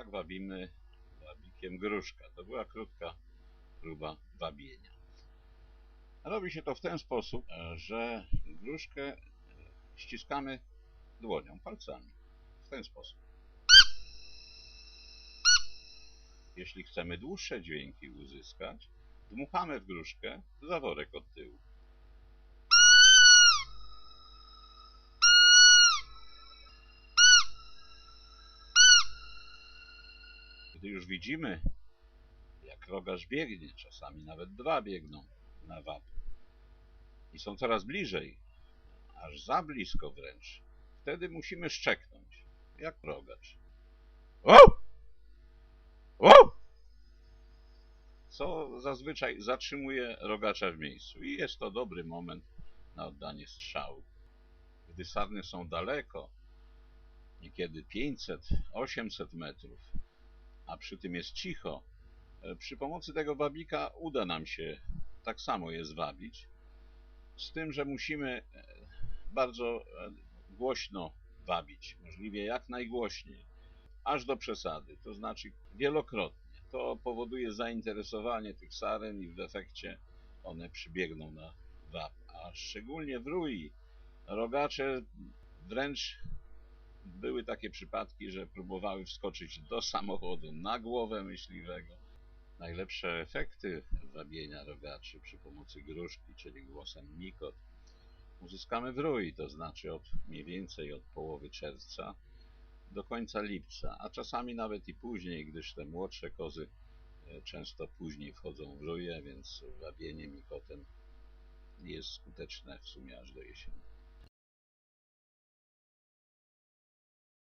tak wabimy wabikiem gruszka. To była krótka próba wabienia. Robi się to w ten sposób, e, że gruszkę e, ściskamy dłonią, palcami. W ten sposób. Jeśli chcemy dłuższe dźwięki uzyskać, dmuchamy w gruszkę zaworek od tyłu. Gdy już widzimy, jak rogarz biegnie, czasami nawet dwa biegną na wap i są coraz bliżej, aż za blisko wręcz, wtedy musimy szczeknąć, jak rogacz. Wow! Wow! Co zazwyczaj zatrzymuje rogacza w miejscu i jest to dobry moment na oddanie strzału. Gdy sarny są daleko, niekiedy 500-800 metrów, a przy tym jest cicho, e, przy pomocy tego wabika uda nam się tak samo je zwabić, z tym, że musimy e, bardzo e, głośno wabić, możliwie jak najgłośniej, aż do przesady, to znaczy wielokrotnie. To powoduje zainteresowanie tych saren i w efekcie one przybiegną na wab. A szczególnie w rui rogacze wręcz były takie przypadki, że próbowały wskoczyć do samochodu na głowę myśliwego. Najlepsze efekty wabienia rogaczy przy pomocy gruszki, czyli głosem mikot, uzyskamy w rui, to znaczy od mniej więcej od połowy czerwca do końca lipca, a czasami nawet i później, gdyż te młodsze kozy e, często później wchodzą w ruje, więc wabienie mikotem jest skuteczne w sumie aż do jesieni.